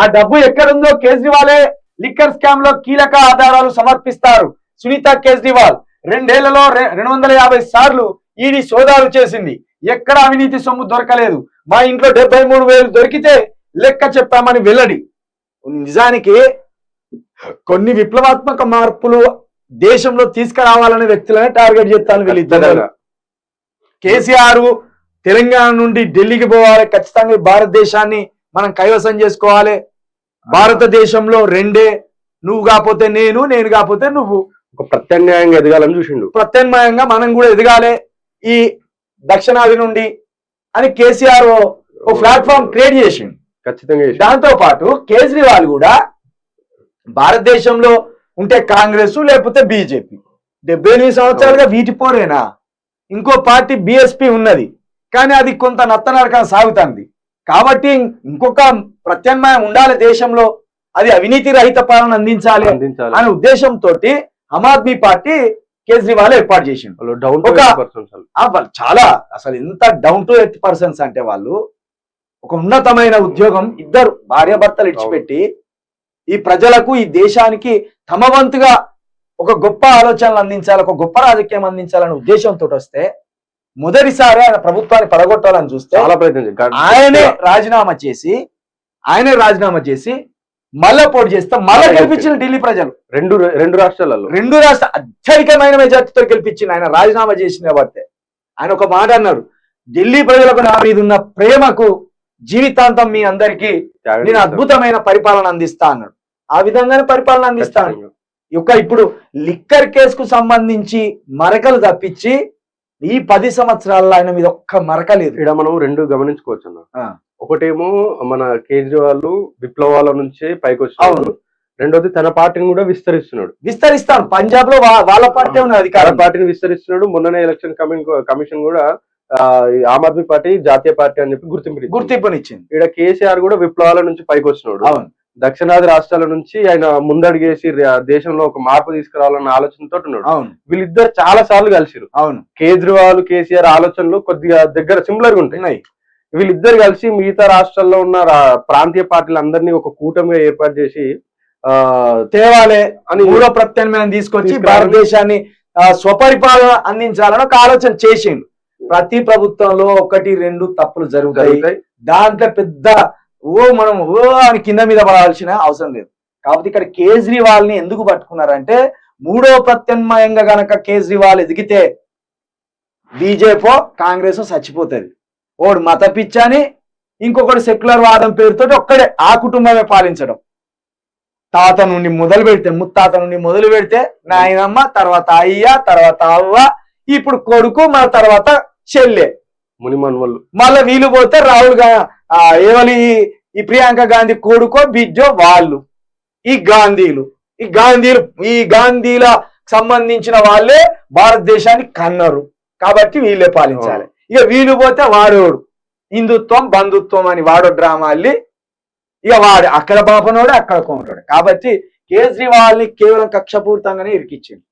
ఆ డబ్బు ఎక్కడుందో కేజ్రీవాలే లిక్కర్ స్కామ్లో కీలక ఆధారాలు సమర్పిస్తారు. సునీత కేజ్రీవాల్ రెండేళ్ళలో రెండు వందల యాభై సార్లు ఈడీ సోదాలు చేసింది. ఎక్కడ అవినీతి సొమ్ము దొరకలేదు. మా ఇంట్లో డెబ్బై మూడు వేలు దొరికితే లెక్క చెప్పామని వెల్లడి. నిజానికి కొన్ని విప్లవాత్మక మార్పులు దేశంలో తీసుకురావాలనే వ్యక్తులనే టార్గెట్ చేస్తాను వీళ్ళిద్దరు. కేసీఆర్ తెలంగాణ నుండి ఢిల్లీకి పోవాలి. ఖచ్చితంగా భారతదేశాన్ని మనం కైవసం చేసుకోవాలి. భారతదేశంలో రెండే నువ్వు కాకపోతే నేను నేను కాకపోతే నువ్వు. ఒక ప్రత్యామ్నాయంగా ఎదగాలని చూసిండు. ప్రత్యామ్నాయంగా మనం కూడా ఎదగాలి. ఈ దక్షిణాది నుండి అని కేసీఆర్ ఓ ప్లాట్ఫామ్ క్రియేట్ చేసిండు. ఖచ్చితంగా. దాంతో పాటు కేజ్రీవాల్ కూడా భారతదేశంలో ఉంటే కాంగ్రెస్ లేకపోతే బీజేపీ. డెబ్బై ఎనిమిది సంవత్సరాలుగా వీటి పోరేనా? ఇంకో పార్టీ బిఎస్పి ఉన్నది. కానీ అది కొంత నత్తనడకన సాగుతుంది. కాబట్టి ఇంకొక ప్రత్యామ్నాయం ఉండాలి దేశంలో. అది అవినీతి రహిత పాలన అందించాలి అందించాలి. అనే ఉద్దేశంతో ఆమ్ ఆద్మీ పార్టీ కేజ్రీవాల్ ఏర్పాటు చేసిండు. వాళ్ళు డౌన్ చాలా అసలు ఎంత డౌన్ టు ఎర్త్ పర్సన్స్ అంటే వాళ్ళు ఒక ఉన్నతమైన ఉద్యోగం ఇద్దరు భార్యాభర్తలు ఇడిచిపెట్టి ఈ ప్రజలకు ఈ దేశానికి తమ వంతుగా ఒక గొప్ప ఆలోచనలు అందించాలి ఒక గొప్ప రాజకీయం అందించాలనే ఉద్దేశంతో వస్తే మొదటిసారి ఆయన ప్రభుత్వాన్ని పడగొట్టాలని చూస్తే. ఆయనే రాజీనామా చేసి ఆయనే రాజీనామా చేసి మళ్ళా పోటీ చేస్తే మళ్ళా గెలిపించిన ఢిల్లీ ప్రజలు రెండు రెండు రాష్ట్రాలలో రెండు రాష్ట్ర అత్యధికమైన మెజార్టీతో గెలిపించింది ఆయన రాజీనామా చేసిన కాబట్టి ఆయన ఒక మాట అన్నారు ఢిల్లీ ప్రజలకు నా మీద ఉన్న ప్రేమకు జీవితాంతం మీ అందరికీ నేను. అద్భుతమైన పరిపాలన అందిస్తా అన్నాడు ఆ విధంగానే పరిపాలన అందిస్తాను. యొక్క ఇప్పుడు లిక్కర్ కేసుకు సంబంధించి మరకలు తప్పించి ఈ పది సంవత్సరాల్లో ఆయన మీద ఒక్క మరక లేదు. ఇక్కడ మనం రెండు గమనించుకోవచ్చు అన్న. ఒకటేమో మన కేజ్రీవాల్ విప్లవాల నుంచే పైకి వచ్చినాడు. అవును. రెండోది తన పార్టీని కూడా విస్తరిస్తున్నాడు. విస్తరిస్తాను. పంజాబ్లో వాళ్ళ పార్టీ ఉన్న తన అధికారం? పార్టీని విస్తరిస్తున్నాడు. మొన్ననే ఎలక్షన్ కమిషన్ కమిషన్ కూడా ఆమ్ ఆద్మీ పార్టీ జాతీయ పార్టీ అని చెప్పి గుర్తింపు. గుర్తింపునిచ్చింది. ఇక్కడ కేసీఆర్ కూడా విప్లవాల నుంచి పైకి వచ్చినాడు. అవును. దక్షిణాది రాష్ట్రాల నుంచి ఆయన ముందడుగేసి దేశంలో ఒక మార్పు తీసుకురావాలన్న ఆలోచనతో ఉన్నాడు. అవును. వీళ్ళిద్దరు చాలా సార్లు కలిసిరు. అవును. కేజ్రీవాల్ కేసీఆర్ ఆలోచనలు కొద్దిగా దగ్గర సిమిలర్గా ఉంటాయి. వీళ్ళిద్దరు కలిసి మిగతా రాష్ట్రాల్లో ఉన్న రా- ప్రాంతీయ పార్టీలందరినీ ఒక కూటమిగా ఏర్పాటు చేసి ఆ తేవాలే అని మూడో ప్రత్యామ్నాయం తీసుకొచ్చి. భారతదేశాన్ని స్వపరిపాలన అందించాలని ఒక ఆలోచన చేసిండు. ప్రతి ప్రభుత్వంలో ఒకటి రెండు తప్పులు జరుగుతాయి. దాంట్లో పెద్ద ఓ మనం ఓ అని కింద మీద పడాల్సిన అవసరం లేదు. కాబట్టి ఇక్కడ కేజ్రీవాల్ని ఎందుకు పట్టుకున్నారంటే మూడో ప్రత్యామ్నాయంగా గనక కేజ్రీవాల్ ఎదిగితే బీజేపీ కాంగ్రెస్ చచ్చిపోతుంది. ఓడు మత పిచ్చని ఇంకొకటి సెక్యులర్ వాదం పేరుతో ఒక్కడే ఆ కుటుంబమే పాలించడం. తాత నుండి మొదలు పెడితే ముత్తాత నుండి మొదలు పెడితే నాయనమ్మ తర్వాత అయ్య తర్వాత అవ్వ ఇప్పుడు కొడుకు మన తర్వాత చెల్లె. మునిమన్వళ్ళు. మళ్ళీ వీలు పోతే రాహుల్గా ఎవరి ఈ ప్రియాంక గాంధీ కొడుకో బిడ్జో వాళ్ళు. ఈ గాంధీలు. ఈ గాంధీలు ఈ గాంధీల సంబంధించిన వాళ్ళే భారతదేశాన్ని కన్నారు. కాబట్టి వీళ్ళే పాలించాలి. ఇక వీలు పోతే వాడోడు హిందుత్వం బంధుత్వం అని వాడో డ్రామా అల్లి ఇక వాడు అక్కడ పాపనోడు అక్కడ కోమటోడు కాబట్టి కేజ్రీవాల్ని కేవలం కక్షపూరితంగానే ఇరికిచ్చింది